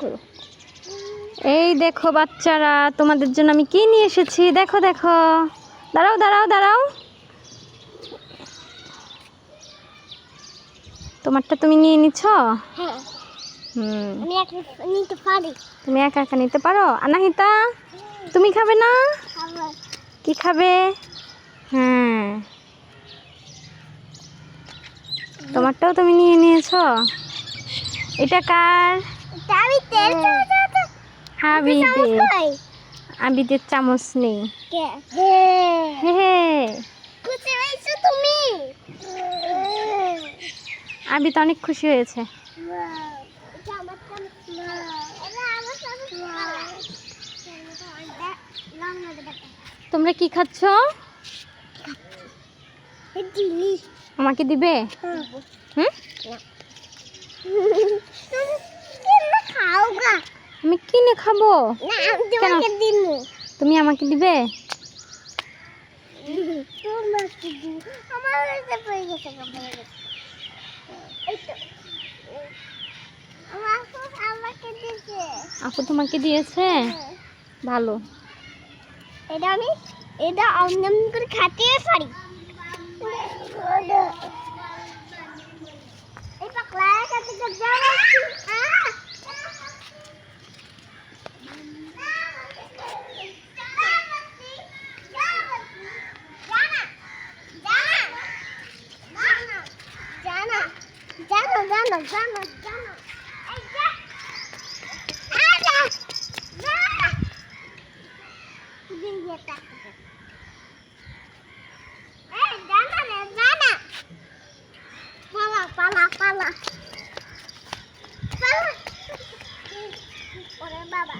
করো। এই দেখো বাচ্চারা তোমাদের জন্য আমি কি নিয়ে এসেছি? দেখো দেখো। দাঁড়াও দাঁড়াও দাঁড়াও। তোমারটা তুমি নিয়ে নিচ্ছ হ্যাঁ। তুমি একা একা নিতে পারো? আনাহিতা তুমি খাবে না? কি খাবে? হ্যাঁ। তোমারটাও তুমি নিয়ে নিয়েছো? এটা কার? আবিদের চামচ নেই তুমি আবিদ অনেক খুশি হয়েছে তোমরা কি খাচ্ছ আমাকে দিবে হুম আমি কিনে খাব? তুমি আমাকে দিবে? আপু তোমাকে দিয়েছে? ভালো। এটা আমি এটা অমন করে খাতে পারি। 在哪？在哪？在哪？在哪？哎呀！啊呀！哪？给你打开。哎，在哪？在哪？发了，发了，发了。发了。我的爸爸。